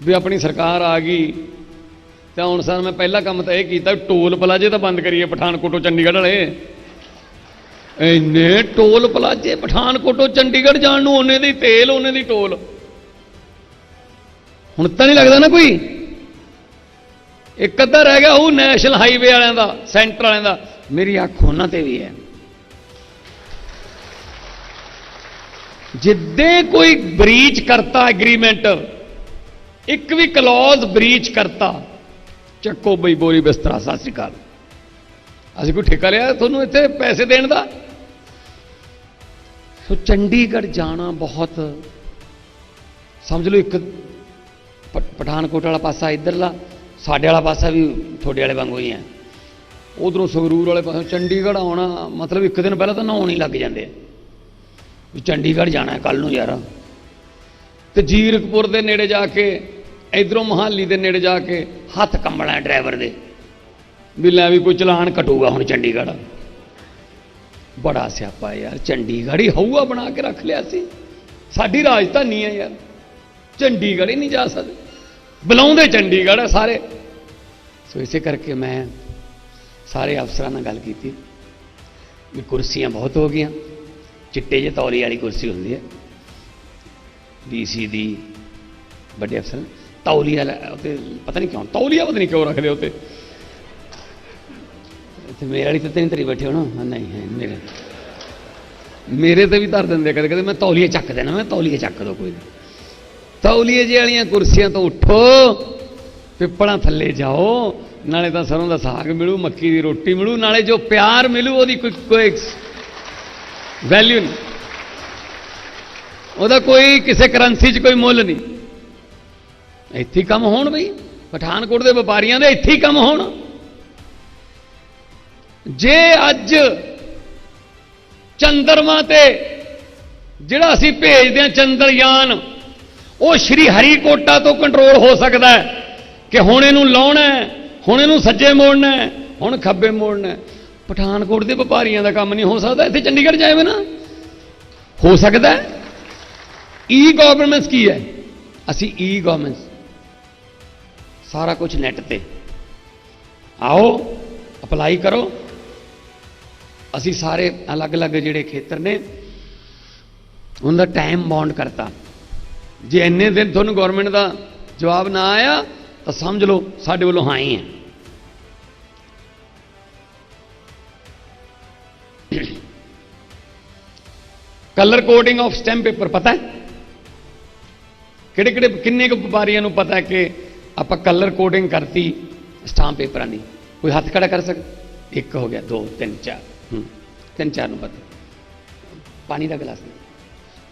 ਵੀ ਆਪਣੀ ਸਰਕਾਰ ਆ ਗਈ, ਤਾਂ ਹੁਣ ਸਰ ਮੈਂ ਪਹਿਲਾ ਕੰਮ ਤਾਂ ਇਹ ਕੀਤਾ ਵੀ ਟੋਲ ਪਲਾਜੇ ਤਾਂ ਬੰਦ ਕਰੀਏ ਪਠਾਨਕੋਟੋਂ ਚੰਡੀਗੜ੍ਹ ਵਾਲੇ। ਇੰਨੇ ਟੋਲ ਪਲਾਜੇ ਪਠਾਨਕੋਟੋਂ ਚੰਡੀਗੜ੍ਹ ਜਾਣ ਨੂੰ ਉਹਨੇ ਦੀ ਤੇਲ, ਉਹਨੇ ਦੀ ਟੋਲ। ਹੁਣ ਤਾਂ ਨਹੀਂ ਲੱਗਦਾ ਨਾ ਕੋਈ। ਇੱਕ ਅੱਧਾ ਰਹਿ ਗਿਆ ਉਹ ਨੈਸ਼ਨਲ ਹਾਈਵੇ ਵਾਲਿਆਂ ਦਾ, ਸੈਂਟਰ ਵਾਲਿਆਂ ਦਾ। ਮੇਰੀ ਅੱਖ ਉਹਨਾਂ ਤੇ ਵੀ ਹੈ। ਜਿੱਦੇ ਕੋਈ ਬ੍ਰੀਚ ਕਰਤਾ ਐਗਰੀਮੈਂਟ ਇੱਕ ਵੀ ਕਲੌਜ਼ ਬ੍ਰੀਚ ਕਰਤਾ, ਚੱਕੋ ਬਈ ਬੋਰੀ ਬਿਸਤਰਾ, ਸਤਿ ਸ੍ਰੀ ਅਕਾਲ। ਅਸੀਂ ਕੋਈ ਠੇਕਾ ਲਿਆ ਤੁਹਾਨੂੰ ਇੱਥੇ ਪੈਸੇ ਦੇਣ ਦਾ? ਸੋ ਚੰਡੀਗੜ੍ਹ ਜਾਣਾ ਬਹੁਤ, ਸਮਝ ਲਓ ਇੱਕ ਪਠਾਨਕੋਟ ਵਾਲਾ ਪਾਸਾ ਇੱਧਰਲਾ, ਸਾਡੇ ਵਾਲਾ ਪਾਸਾ ਵੀ ਤੁਹਾਡੇ ਵਾਲੇ ਵਾਂਗੂ ਹੀ ਹੈ। ਉਧਰੋਂ ਸੰਗਰੂਰ ਵਾਲੇ ਪਾਸੇ ਚੰਡੀਗੜ੍ਹ ਆਉਣਾ, ਮਤਲਬ ਇੱਕ ਦਿਨ ਪਹਿਲਾਂ ਤਾਂ ਨਹਾਉਣ ਹੀ ਲੱਗ ਜਾਂਦੇ ਆ। ਵੀ ਚੰਡੀਗੜ੍ਹ ਜਾਣਾ ਹੈ ਕੱਲ ਨੂੰ ਯਾਰ। ਤੇ ਜੀਰਕਪੁਰ ਦੇ ਨੇੜੇ ਜਾ ਕੇ ਇਧਰੋਂ ਮਹਾਲੀ ਦੇ ਨੇੜੇ ਜਾ ਕੇ ਹੱਥ ਕੰਬਣਾ ਡਰਾਈਵਰ ਦੇ। ਵੀ ਲੈ ਵੀ ਕੋਈ ਚਲਾਨ ਕਟੂਗਾ ਹੁਣ ਚੰਡੀਗੜ੍ਹ। ਬੜਾ ਸਿਆਪਾ ਯਾਰ, ਚੰਡੀਗੜ੍ਹ ਹੀ ਹਊਆ ਬਣਾ ਕੇ ਰੱਖ ਲਿਆ ਸੀ। ਸਾਡੀ ਰਾਜਧਾਨੀ ਹੈ ਯਾਰ, ਚੰਡੀਗੜ੍ਹ ਹੀ ਨਹੀਂ ਜਾ ਸਕਦੇ। ਬੁਲਾਉਂਦੇ ਚੰਡੀਗੜ੍ਹ ਹੈ ਸਾਰੇ। ਸੋ ਇਸੇ ਕਰਕੇ ਮੈਂ ਸਾਰੇ ਅਫਸਰਾਂ ਨਾਲ ਗੱਲ ਕੀਤੀ ਵੀ ਕੁਰਸੀਆਂ ਬਹੁਤ ਹੋ ਗਈਆਂ। ਚਿੱਟੇ ਜਿਹੇ ਤੌਲੀ ਵਾਲੀ ਕੁਰਸੀ ਹੁੰਦੀ ਹੈ। ਡੀਸੀ ਦੀ ਵੱਡੇ ਅਫਸਰ ਤੌਲੀਆ ਲੈ- ਉੱਤੇ ਪਤਾ ਨਹੀਂ ਕਿਉਂ, ਤੌਲੀਆ ਪਤਾ ਨਹੀਂ ਕਿਉਂ ਰੱਖਦੇ ਉੱਤੇ ਤੇ ਮੇਰੇ ਵਾਲੀ ਤੇ ਨਹੀਂ ਤਰੀ ਬੈਠੇ ਹੋ ਨਾ ਨਹੀਂ ਮੇਰੇ। ਮੇਰੇ ਤੇ ਵੀ ਧਰ ਦਿੰਦੇ ਕਦੇ ਕਦੇ ਮੈਂ ਤੌਲੀਆ ਚੱਕ ਦੇਣਾ ਮੈਂ ਤੌਲੀਆ ਚੱਕ ਦੋ ਕੋਈ ਨਹੀਂ ਤੌਲੀਏ ਜਿਹੇ ਵਾਲੀਆਂ ਕੁਰਸੀਆਂ ਤੋਂ ਉੱਠੋ, ਪਿੱਪਲਾਂ ਥੱਲੇ ਜਾਓ, ਨਾਲੇ ਤਾਂ ਸਰੋਂ ਦਾ ਸਾਗ ਮਿਲੂ, ਮੱਕੀ ਦੀ ਰੋਟੀ ਮਿਲੂ, ਨਾਲੇ ਜੋ ਪਿਆਰ ਮਿਲੂ, ਉਹਦੀ ਕੋਈ ਕੋਈ ਵੈਲਿਊ ਨਹੀਂ। ਉਹਦਾ ਕੋਈ ਕਿਸੇ ਕਰੰਸੀ 'ਚ ਕੋਈ ਮੁੱਲ ਨਹੀਂ। ਇੱਥੇ ਕੰਮ ਹੋਣ ਬਈ। ਪਠਾਨਕੋਟ ਦੇ ਵਪਾਰੀਆਂ ਦੇ ਇੱਥੇ ਹੀ ਕੰਮ ਹੋਣ। ਜੇ ਅੱਜ ਚੰਦਰਮਾ ਤੇ ਜਿਹੜਾ ਅਸੀਂ ਭੇਜਦੇ ਹਾਂ ਚੰਦਰਯਾਨ, ਉਹ ਸ਼੍ਰੀ ਹਰੀਕੋਟਾ ਤੋਂ ਕੰਟਰੋਲ ਹੋ ਸਕਦਾ ਹੈ ਕਿ ਹੁਣ ਇਹਨੂੰ ਲਾਉਣਾ ਹੁਣ ਇਹਨੂੰ ਸੱਜੇ ਮੋੜਨਾ ਹੁਣ ਖੱਬੇ ਮੋੜਨਾ ਪਠਾਨਕੋਟ ਦੇ ਵਪਾਰੀਆਂ ਦਾ ਕੰਮ ਨਹੀਂ ਹੋ ਸਕਦਾ, ਇੱਥੇ ਚੰਡੀਗੜ੍ਹ ਜਾਵੇ ਨਾ। ਹੋ ਸਕਦਾ ਈ ਗਵਰਨਮੈਂਸ e ਕੀ ਹੈ? ਅਸੀਂ e ਈ ਗਵਰਨਮੈਂਸ ਸਾਰਾ ਕੁਝ ਨੈਟ ਤੇ। ਆਓ ਅਪਲਾਈ ਕਰੋ। ਅਸੀਂ ਸਾਰੇ ਅਲੱਗ-ਅਲੱਗ ਜਿਹੜੇ ਖੇਤਰ ਨੇ ਉਹਨਾਂ ਦਾ ਟਾਈਮ ਬੌਂਡ ਕਰਤਾ। ਜੇ ਇੰਨੇ ਦਿਨ ਤੁਹਾਨੂੰ ਗਵਰਨਮੈਂਟ ਦਾ ਜਵਾਬ ਨਾ ਆਇਆ, ਤਾਂ ਸਮਝ ਲਓ, ਸਾਡੇ ਵੱਲੋਂ ਹਾਂ ਹੀ ਹੈ। Colour coding of stamp paper ਪਤਾ ਹੈ? ਕਿਹੜੇ ਕਿਹੜੇ ਕਿੰਨੇ ਕੁ ਵਪਾਰੀਆਂ ਨੂੰ ਪਤਾ ਹੈ ਕਿ ਆਪਾਂ ਕਲਰ ਕੋਡਿੰਗ ਕਰਤੀ ਸਟਾਂਪ ਪੇਪਰਾਂ ਦੀ ਕੋਈ ਹੱਥ ਖੜਾ ਕਰ ਸਕ ਇੱਕ ਹੋ ਗਿਆ, ਦੋ, ਤਿੰਨ, ਚਾਰ। ਹੂੰ, ਤਿੰਨ, ਚਾਰ ਨੂੰ ਪਤਾ ਪਾਣੀ ਦਾ ਗਲਾਸ ਨਹੀਂ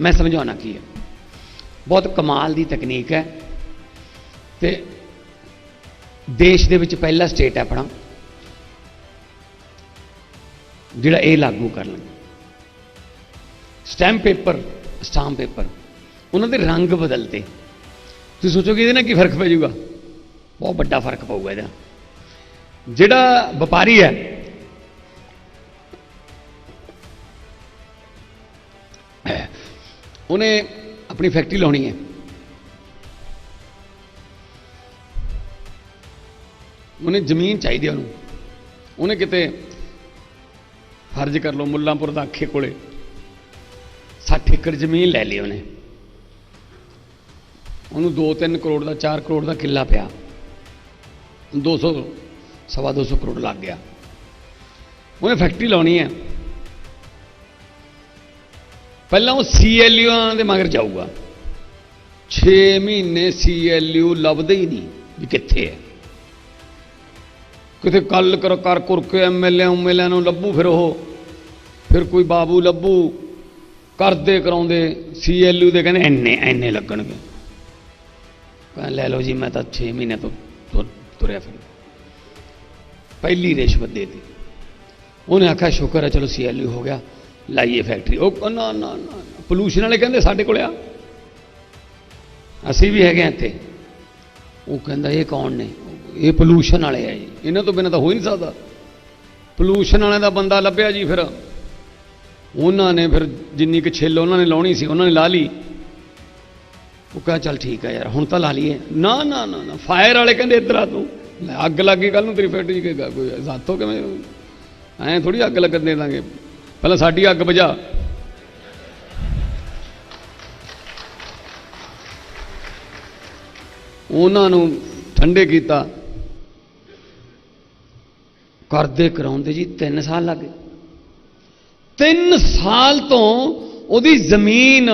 ਮੈਂ ਸਮਝਾਉਣਾ ਕੀ ਹੈ? ਬਹੁਤ ਕਮਾਲ ਦੀ ਤਕਨੀਕ ਹੈ। ਤੇ ਦੇਸ਼ ਦੇ ਵਿੱਚ ਪਹਿਲਾ ਸਟੇਟ ਹੈ ਆਪਣਾ। ਜਿਹੜਾ ਇਹ ਲਾਗੂ ਕਰ ਲੈਂਦਾ ਸਟੈਂਪ ਪੇਪਰ ਸਟਾਂਪ ਪੇਪਰ ਉਹਨਾਂ ਦੇ ਰੰਗ ਬਦਲਤੇ ਤੁਸੀਂ ਸੋਚੋਗੇ ਇਹਦੇ ਨਾਲ ਕੀ ਫ਼ਰਕ ਪੈ ਜਾਊਗਾ? ਬਹੁਤ ਵੱਡਾ ਫ਼ਰਕ ਪਊਗਾ ਇਹਦਾ। ਜਿਹੜਾ ਵਪਾਰੀ ਹੈ, ਉਹਨੇ ਆਪਣੀ ਫੈਕਟਰੀ ਲਾਉਣੀ ਹੈ। ਉਹਨੇ ਜ਼ਮੀਨ ਚਾਹੀਦੀ ਉਹਨੂੰ। ਉਹਨੇ ਕਿਤੇ ਫਰਜ਼ ਕਰ ਲਓ ਮੁੱਲਾਂਪੁਰ ਦਾ ਅੱਖੇ ਕੋਲੇ 60 ਏਕੜ ਜ਼ਮੀਨ ਲੈ ਲਈ ਉਹਨੇ। ਉਹਨੂੰ 2-3 ਕਰੋੜ ਦਾ 4 ਕਰੋੜ ਦਾ ਕਿੱਲਾ ਪਿਆ। 200 ਸਵਾ 200 ਕਰੋੜ ਲੱਗ ਗਿਆ। ਉਹਨੇ ਫੈਕਟਰੀ ਲਾਉਣੀ ਹੈ। ਪਹਿਲਾਂ ਉਹ ਸੀਐਲਯੂ ਦੇ ਮਗਰ ਜਾਊਗਾ। 6 ਮਹੀਨੇ ਸੀਐਲਯੂ ਲੱਭਦੇ ਹੀ ਨਹੀਂ ਵੀ ਕਿੱਥੇ ਹੈ। ਕਿਤੇ ਕੱਲ ਕਰ ਕਰ ਕੁਰ ਕੇ ਐਮਐਲਏ ਐਮਐਲਏ ਨੂੰ ਲੱਭੂ ਫਿਰ ਉਹ। ਫਿਰ ਕੋਈ ਬਾਬੂ ਲੱਭੂ। ਕਰਦੇ ਕਰਾਉਂਦੇ। ਸੀਐਲਯੂ ਦੇ ਕਹਿੰਦੇ ਐਨੇ ਐਨੇ ਲੱਗਣਗੇ। ਕਹਿੰਦਾ, ਲੈ ਲਓ ਜੀ, ਮੈਂ ਤਾਂ 6 ਮਹੀਨੇ ਤੋਂ ਤੁਰਿਆ ਫਿਰ ਪਹਿਲੀ ਰਿਸ਼ਵਤ ਦੇ ਦਿੱਤੀ ਉਹਨੇ ਆਖਿਆ ਸ਼ੁਕਰ ਹੈ ਚਲੋ ਸੀਐਲਯੂ ਹੋ ਗਿਆ ਲਾਈਏ ਫੈਕਟਰੀ ਉਹ ਕਹਿੰਦਾ, ਨਾ ਨਾ ਨਾ। ਪੋਲੂਸ਼ਨ ਵਾਲੇ ਕਹਿੰਦੇ ਸਾਡੇ ਕੋਲ ਆ। ਅਸੀਂ ਵੀ ਹੈਗੇ ਹਾਂ ਇੱਥੇ। ਉਹ ਕਹਿੰਦਾ ਇਹ ਕੌਣ ਨੇ? ਇਹ ਪੋਲੂਸ਼ਨ ਵਾਲੇ ਆ ਜੀ। ਇਹਨਾਂ ਤੋਂ ਬਿਨਾਂ ਤਾਂ ਹੋ ਹੀ ਨਹੀਂ ਸਕਦਾ। ਪੋਲੂਸ਼ਨ ਵਾਲਿਆਂ ਦਾ ਬੰਦਾ ਲੱਭਿਆ ਜੀ ਫਿਰ। ਉਹਨਾਂ ਨੇ ਫਿਰ ਜਿੰਨੀ ਕੁ ਛਿੱਲ ਉਹਨਾਂ ਨੇ ਲਾਉਣੀ ਸੀ ਉਹਨਾਂ ਨੇ ਲਾ ਲਈ। ਉਹ ਕਹਿੰਦਾ ਚੱਲ ਠੀਕ ਹੈ ਯਾਰ, ਹੁਣ ਤਾਂ ਲਾ ਲਈਏ। ਨਾ ਨਾ ਨਾ ਨਾ ਫਾਇਰ ਵਾਲੇ ਕਹਿੰਦੇ ਇੱਧਰ ਆ ਤੂੰ। ਅੱਗ ਲੱਗ ਗਈ ਕੱਲ ਨੂੰ ਤੇਰੀ ਫੈਕਟਰੀ 'ਚ ਕੋਈ- ਸਾਥੋਂ ਕਿਵੇਂ? ਐਂ ਥੋੜੀ ਅੱਗ ਲੱਗਣ ਦੇ ਦਾਂਗੇ। ਪਹਿਲਾਂ ਸਾਡੀ ਅੱਗ ਬੁਝਾ। ਉਹਨਾਂ ਨੂੰ ਠੰਡੇ ਕੀਤਾ। ਕਰਦੇ ਕਰਾਉਂਦੇ ਜੀ 3 ਸਾਲ ਲੱਗ ਗਏ। 3 ਸਾਲ ਤੋਂ ਉਹਦੀ ਜ਼ਮੀਨ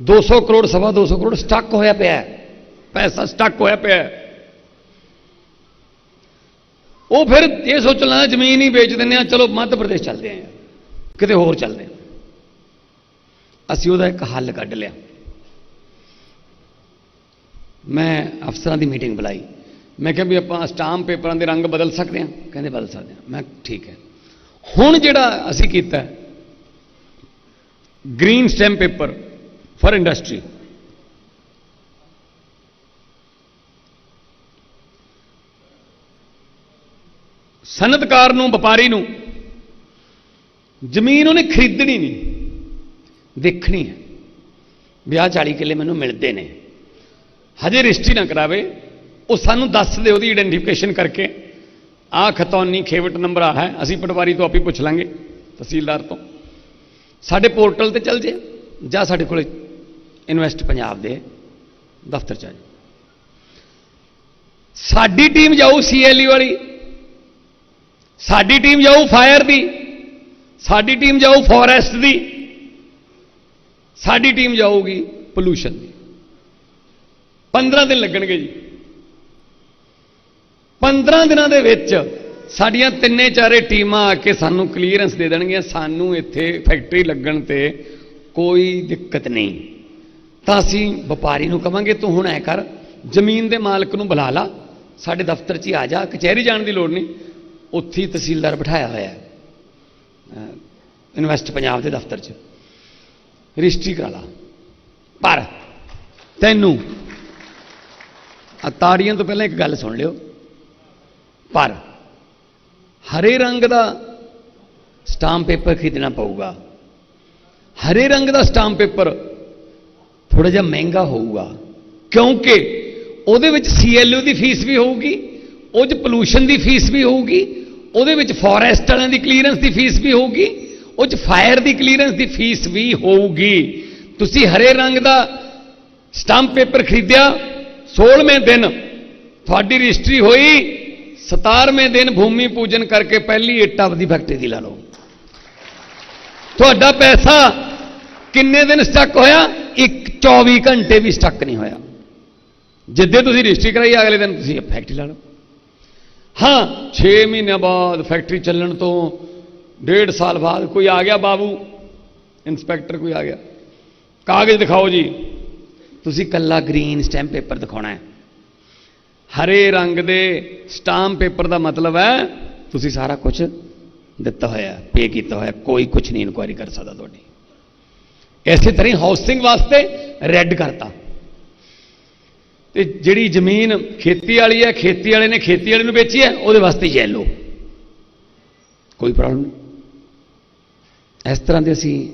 200 ਕਰੋੜ ਸਵਾ 200 ਕਰੋੜ ਸਟਕ ਹੋਇਆ ਪਿਆ ਹੈ ਪੈਸਾ ਸਟਕ ਹੋਇਆ ਪਿਆ ਹੈ ਉਹ ਫਿਰ ਇਹ ਸੋਚ ਲੈਣਾ ਜ਼ਮੀਨ ਹੀ ਵੇਚ ਦਿੰਦੇ ਆ ਚਲੋ ਮੱਧ ਪ੍ਰਦੇਸ਼ ਚੱਲਦੇ ਆ ਕਿਤੇ ਹੋਰ ਚੱਲਦੇ ਆ ਅਸੀਂ ਉਹਦਾ ਇੱਕ ਹੱਲ ਕੱਢ ਲਿਆ ਮੈਂ ਅਫਸਰਾਂ ਦੀ ਮੀਟਿੰਗ ਬੁਲਾਈ ਮੈਂ ਕਿਹਾ ਵੀ ਆਪਾਂ ਸਟਾਮ ਪੇਪਰਾਂ ਦੇ ਰੰਗ ਬਦਲ ਸਕਦੇ ਹਾਂ ਕਹਿੰਦੇ ਬਦਲ ਸਕਦੇ ਹਾਂ ਮੈਂ ਠੀਕ ਹੈ ਹੁਣ ਜਿਹੜਾ ਅਸੀਂ ਕੀਤਾ green stamp paper for industry ਸਨਅਤਕਾਰ ਨੂੰ, ਵਪਾਰੀ ਨੂੰ, ਜ਼ਮੀਨ ਉਹਨੇ ਖਰੀਦਣੀ ਨਹੀਂ, ਦੇਖਣੀ ਹੈ। ਵਿਆਹ 40 ਕਿੱਲੇ ਮੈਨੂੰ ਮਿਲਦੇ ਨੇ। ਹਜੇ ਰਜਿਸਟਰੀ ਨਾ ਕਰਾਵੇ, ਉਹ ਸਾਨੂੰ ਦੱਸ ਦੇ ਉਹਦੀ ਆਇਡੈਂਟੀਫਿਕੇਸ਼ਨ ਕਰਕੇ। ਆਹ ਖਤੌਨੀ ਖੇਵਟ ਨੰਬਰ ਆ ਹੈ, ਅਸੀਂ ਪਟਵਾਰੀ ਤੋਂ ਆਪੇ ਪੁੱਛ ਲਾਂਗੇ ਤਹਿਸੀਲਦਾਰ ਤੋਂ। ਸਾਡੇ ਪੋਰਟਲ ਤੇ ਚੱਲ ਜੇ, ਜਾਂ ਸਾਡੇ ਕੋਲੇ ਇਨਵੈਸਟ ਪੰਜਾਬ ਦੇ ਦਫ਼ਤਰ ਚ ਆ ਜਾਓ ਸਾਡੀ ਟੀਮ ਜਾਊ ਸੀਐਲਈ ਵਾਲੀ, ਸਾਡੀ ਟੀਮ ਜਾਊ ਫਾਇਰ ਦੀ, ਸਾਡੀ ਟੀਮ ਜਾਊ ਫੋਰੈਸਟ ਦੀ, ਸਾਡੀ ਟੀਮ ਜਾਊਗੀ ਪੋਲੂਸ਼ਨ ਦੀ। 15 ਦਿਨ ਲੱਗਣਗੇ ਜੀ। 15 ਦਿਨਾਂ ਦੇ ਵਿੱਚ ਸਾਡੀਆਂ ਤਿੰਨੇ ਚਾਰੇ ਟੀਮਾਂ ਆ ਕੇ ਸਾਨੂੰ ਕਲੀਅਰੈਂਸ ਦੇ ਦੇਣਗੀਆਂ, ਸਾਨੂੰ ਇੱਥੇ ਫੈਕਟਰੀ ਲੱਗਣ ਤੇ ਕੋਈ ਦਿੱਕਤ ਨਹੀਂ। ਤਾਂ ਅਸੀਂ ਵਪਾਰੀ ਨੂੰ ਕਵਾਂਗੇ, ਤੂੰ ਹੁਣ ਐ ਕਰ, ਜ਼ਮੀਨ ਦੇ ਮਾਲਕ ਨੂੰ ਬੁਲਾ ਲਾ, ਸਾਡੇ ਦਫ਼ਤਰ 'ਚ ਹੀ ਆ ਜਾ, ਕਚਹਿਰੀ ਜਾਣ ਦੀ ਲੋੜ ਨਹੀਂ। ਉੱਥੇ ਹੀ ਤਹਿਸੀਲਦਾਰ ਬਿਠਾਇਆ ਹੋਇਆ ਹੈ ਇਨਵੈਸਟ ਪੰਜਾਬ ਦੇ ਦਫ਼ਤਰ 'ਚ। ਰਜਿਸਟਰੀ ਕਰਾ ਲਾ। ਪਰ ਤੈਨੂੰ ਅਤਾੜੀਆਂ ਤੋਂ ਪਹਿਲਾਂ ਇੱਕ ਗੱਲ ਸੁਣ ਲਿਓ। ਪਰ ਹਰੇ ਰੰਗ ਦਾ ਸਟਾਂਪ ਪੇਪਰ ਖਰੀਦਣਾ ਪਊਗਾ। ਹਰੇ ਰੰਗ ਦਾ ਸਟਾਂਪ ਪੇਪਰ ਥੋੜਾ ਜਿਹਾ ਮਹਿੰਗਾ ਹੋਊਗਾ। ਕਿਉਂਕਿ ਉਹਦੇ ਵਿੱਚ ਸੀਐਲਓ ਦੀ ਫੀਸ ਵੀ ਹੋਊਗੀ, ਉਹ 'ਚ ਪੋਲੂਸ਼ਨ ਦੀ ਫੀਸ ਵੀ ਹੋਊਗੀ, ਉਹਦੇ ਵਿੱਚ ਫੋਰੈਸਟ ਵਾਲਿਆਂ ਦੀ ਕਲੀਅਰੈਂਸ ਦੀ ਫੀਸ ਵੀ ਹੋਊਗੀ, ਉਹ 'ਚ ਫਾਇਰ ਦੀ ਕਲੀਅਰੈਂਸ ਦੀ ਫੀਸ ਵੀ ਹੋਊਗੀ। ਤੁਸੀਂ ਹਰੇ ਰੰਗ ਦਾ ਸਟਾਂਪ ਪੇਪਰ ਖਰੀਦਿਆ 16ਵੇਂ ਦਿਨ ਤੁਹਾਡੀ ਰਜਿਸਟਰੀ ਹੋਈ 17ਵੇਂ ਦਿਨ ਭੂਮੀ ਪੂਜਨ ਕਰਕੇ ਪਹਿਲੀ ਇੱਟ ਆਪਦੀ ਫੈਕਟਰੀ ਦੀ ਲਾ ਲਓ। ਤੁਹਾਡਾ ਪੈਸਾ ਕਿੰਨੇ ਦਿਨ ਸਟਕ ਹੋਇਆ? ਇੱਕ 24 ਘੰਟੇ ਵੀ ਸਟਕ ਨਹੀਂ ਹੋਇਆ। ਜਿੱਦੇ ਤੁਸੀਂ ਰਜਿਸਟਰੀ ਕਰਾਈ, ਅਗਲੇ ਦਿਨ ਤੁਸੀਂ ਫੈਕਟਰੀ ਲਾ ਲਓ। ਹਾਂ 6 ਮਹੀਨਿਆਂ ਬਾਅਦ ਫੈਕਟਰੀ ਚੱਲਣ ਤੋਂ ਡੇਢ ਸਾਲ ਬਾਅਦ ਕੋਈ ਆ ਗਿਆ ਬਾਬੂ? ਇਨਸਪੈਕਟਰ ਕੋਈ ਆ ਗਿਆ? ਕਾਗਜ਼ ਦਿਖਾਓ ਜੀ। ਤੁਸੀਂ ਕੱਲਾ ਗ੍ਰੀਨ ਸਟੈਂਪ ਪੇਪਰ ਦਿਖਾਉਣਾ ਹੈ। ਹਰੇ ਰੰਗ ਦੇ ਸਟਾਂਪ ਪੇਪਰ ਦਾ ਮਤਲਬ ਹੈ, ਤੁਸੀਂ ਸਾਰਾ ਕੁਝ ਦਿੱਤਾ ਹੋਇਆ ਪੇ ਕੀਤਾ ਹੋਇਆ, ਕੋਈ ਕੁਝ ਨਹੀਂ ਇਨਕੁਆਇਰੀ ਕਰ ਸਕਦਾ ਤੁਹਾਡੀ। ਇਸੇ ਤਰ੍ਹਾਂ ਹਾਊਸਿੰਗ ਵਾਸਤੇ ਰੈੱਡ ਕਰਤਾ। ਤੇ ਜਿਹੜੀ ਜ਼ਮੀਨ ਖੇਤੀ ਵਾਲੀ ਹੈ, ਖੇਤੀ ਵਾਲੇ ਨੇ ਖੇਤੀ ਵਾਲੇ ਨੂੰ ਵੇਚੀ ਹੈ, ਉਹਦੇ ਵਾਸਤੇ ਯੈਲੋ ਕੋਈ ਪ੍ਰੋਬਲਮ ਨਹੀਂ। ਇਸ ਤਰ੍ਹਾਂ ਦੇ ਅਸੀਂ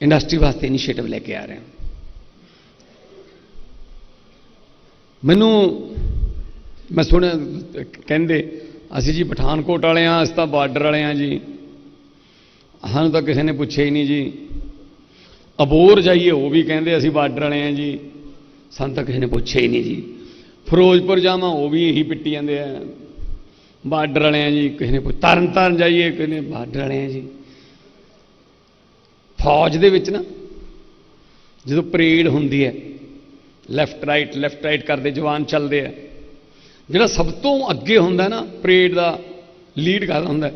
ਇੰਡਸਟਰੀ ਵਾਸਤੇ ਇਨੀਸ਼ੀਏਟਿਵ ਲੈ ਕੇ ਆ ਰਹੇ ਹਾਂ। ਮੈਨੂੰ, ਮੈਂ ਸੁਣਿਆ, ਕਹਿੰਦੇ ਅਸੀਂ ਜੀ ਪਠਾਨਕੋਟ ਵਾਲੇ ਆ ਅਸੀਂ ਤਾਂ ਬਾਰਡਰ ਵਾਲੇ ਆ ਜੀ। ਸਾਨੂੰ ਤਾਂ ਕਿਸੇ ਨੇ ਪੁੱਛਿਆ ਹੀ ਨਹੀਂ ਜੀ। ਅਬੋਰ ਜਾਈਏ, ਉਹ ਵੀ ਕਹਿੰਦੇ ਅਸੀਂ ਬਾਰਡਰ ਵਾਲੇ ਆ ਜੀ। ਸਾਨੂੰ ਤਾਂ ਕਿਸੇ ਨੇ ਪੁੱਛਿਆ ਹੀ ਨਹੀਂ ਜੀ। ਫਿਰੋਜ਼ਪੁਰ ਜਾਵਾਂ, ਉਹ ਵੀ ਇਹੀ ਪਿੱਟੀ ਜਾਂਦੇ ਆ। ਬਾਰਡਰ ਵਾਲੇ ਆ ਜੀ, ਕਿਸੇ ਨੇ ਪੁੱਛ ਤਰਨ ਤਾਰਨ ਜਾਈਏ, ਕਿਸੇ ਨੇ ਬਾਰਡਰ ਵਾਲੇ ਆ ਜੀ। ਫੌਜ ਦੇ ਵਿੱਚ ਨਾ, ਜਦੋਂ ਪਰੇਡ ਹੁੰਦੀ ਹੈ ਲੈਫਟ ਰਾਈਟ ਲੈਫਟ ਰਾਈਟ ਕਰਦੇ ਜਵਾਨ ਚੱਲਦੇ ਆ। ਜਿਹੜਾ ਸਭ ਤੋਂ ਅੱਗੇ ਹੁੰਦਾ ਨਾ, ਪਰੇਡ ਦਾ ਲੀਡ ਕਰਦਾ ਹੁੰਦਾ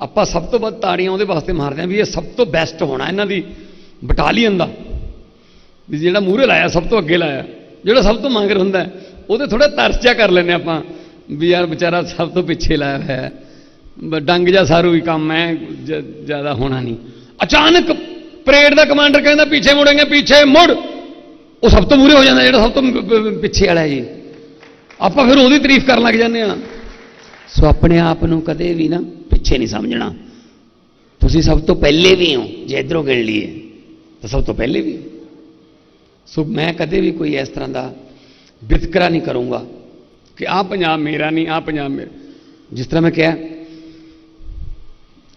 ਆਪਾਂ ਸਭ ਤੋਂ ਵੱਧ ਤਾੜੀਆਂ ਉਹਦੇ ਵਾਸਤੇ ਮਾਰਦੇ ਆ ਵੀ ਇਹ ਸਭ ਤੋਂ ਬੈਸਟ ਹੋਣਾ ਇਹਨਾਂ ਦੀ ਬਟਾਲੀਅਨ ਦਾ। ਵੀ ਜਿਹੜਾ ਮੂਹਰੇ ਲਾਇਆ, ਸਭ ਤੋਂ ਅੱਗੇ ਲਾਇਆ। ਜਿਹੜਾ ਸਭ ਤੋਂ ਮੰਗਰ ਹੁੰਦਾ ਉਹਦੇ ਥੋੜਾ ਤਰਚਾ ਕਰ ਲੈਨੇ ਆਪਾਂ ਵੀ ਯਾਰ ਵਿਚਾਰਾ ਸਭ ਤੋਂ ਪਿੱਛੇ ਲਾਇਆ ਹੋਇਆ ਹੈ। ਡੰਗ ਜਾਂ ਸਾਰੂ ਹੀ ਕੰਮ ਹੈ, ਜ- ਜ਼ਿਆਦਾ ਹੋਣਾ ਨਹੀਂ। ਅਚਾਨਕ ਪਰੇਡ ਦਾ ਕਮਾਂਡਰ ਕਹਿੰਦਾ, ਪਿੱਛੇ ਮੁੜेंगे ਪਿੱਛੇ ਮੁੜ। ਉਹ ਸਭ ਤੋਂ ਮੂਹਰੇ ਹੋ ਜਾਂਦਾ, ਜਿਹੜਾ ਸਭ ਤੋਂ ਪਿੱਛੇ ਵਾਲਾ ਜੀ। ਆਪਾਂ ਫਿਰ ਉਹਦੀ ਤਾਰੀਫ ਕਰਨ ਲੱਗ ਜਾਂਦੇ ਆ ਸੋ ਆਪਣੇ ਆਪ ਨੂੰ ਕਦੇ ਵੀ ਨਾ ਪਿੱਛੇ ਨਹੀਂ ਸਮਝਣਾ। ਤੁਸੀਂ ਸਭ ਤੋਂ ਪਹਿਲੇ ਵੀ ਹੋ, ਜੇ ਇਧਰੋਂ ਗਿਣ ਲਈਏ, ਤਾਂ ਸਭ ਤੋਂ ਪਹਿਲੇ ਵੀ ਸੋ ਮੈਂ ਕਦੇ ਵੀ ਕੋਈ ਇਸ ਤਰ੍ਹਾਂ ਦਾ ਵਿਤਕਰਾ ਨਹੀਂ ਕਰੂੰਗਾ ਕਿ ਆਹ ਪੰਜਾਬ ਮੇਰਾ ਨਹੀਂ, ਆਹ ਪੰਜਾਬ ਮੇਰਾ। ਜਿਸ ਤਰ੍ਹਾਂ ਮੈਂ ਕਿਹਾ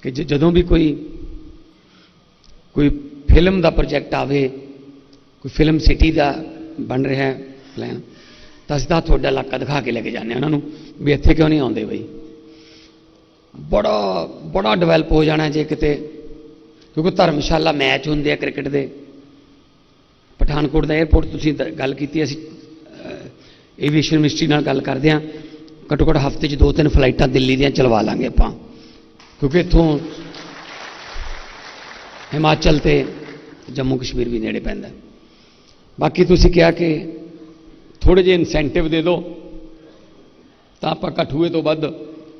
ਕਿ ਜਦੋਂ ਵੀ ਕੋਈ ਕੋਈ ਫਿਲਮ ਦਾ ਪ੍ਰੋਜੈਕਟ ਆਵੇ, ਕੋਈ ਫਿਲਮ ਸਿਟੀ ਦਾ ਬਣ ਰਿਹਾ ਹੈ ਪਲਾਨ ਤਾਂ ਅਸੀਂ ਤਾਂ ਤੁਹਾਡਾ ਇਲਾਕਾ ਦਿਖਾ ਕੇ ਲੈ ਕੇ ਜਾਂਦੇ ਹਾਂ ਉਹਨਾਂ ਨੂੰ ਵੀ ਇੱਥੇ ਕਿਉਂ ਨਹੀਂ ਆਉਂਦੇ ਬਈ? ਬੜਾ ਬੜਾ ਡਿਵੈਲਪ ਹੋ ਜਾਣਾ ਜੇ ਕਿਤੇ। ਕਿਉਂਕਿ ਧਰਮਸ਼ਾਲਾ ਮੈਚ ਹੁੰਦੇ ਆ ਕ੍ਰਿਕਟ ਦੇ। ਪਠਾਨਕੋਟ ਦਾ 에ਅਰਪੋਰਟ ਤੁਸੀਂ ਦ- ਗੱਲ ਕੀਤੀ, ਅਸੀਂ ਏਵੀਏਸ਼ਨ ਮਿਨਿਸਟਰੀ ਨਾਲ ਗੱਲ ਕਰਦੇ ਹਾਂ। ਘੱਟੋ ਘੱਟ ਹਫ਼ਤੇ 'ਚ ਦੋ ਤਿੰਨ ਫਲਾਈਟਾਂ ਦਿੱਲੀ ਦੀਆਂ ਚਲਵਾ ਲਾਂਗੇ ਆਪਾਂ। ਕਿਉਂਕਿ ਇੱਥੋਂ ਹਿਮਾਚਲ ਤੇ ਜੰਮੂ ਕਸ਼ਮੀਰ ਵੀ ਨੇੜੇ ਪੈਂਦਾ। ਬਾਕੀ ਤੁਸੀਂ ਕਿਹਾ ਕਿ ਥੋੜੇ ਜਿਹੇ ਇਨਸੈਂਟਿਵ ਦੇ ਦਿਓ, ਤਾਂ ਆਪਾਂ ਕਠੂਏ ਤੋਂ ਵੱਧ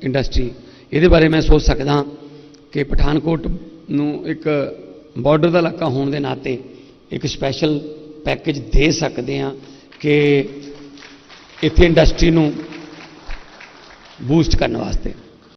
ਇੰਡਸਟਰੀ ਇਹਦੇ ਬਾਰੇ ਮੈਂ ਸੋਚ ਸਕਦਾ ਕਿ ਪਠਾਨਕੋਟ ਨੂੰ ਇੱਕ ਬਾਰਡਰ ਦਾ ਇਲਾਕਾ ਹੋਣ ਦੇ ਨਾਤੇ ਇੱਕ ਸਪੈਸ਼ਲ ਪੈਕੇਜ ਦੇ ਸਕਦੇ ਹਾਂ ਕਿ ਇੱਥੇ ਇੰਡਸਟਰੀ ਨੂੰ ਬੂਸਟ ਕਰਨ ਵਾਸਤੇ।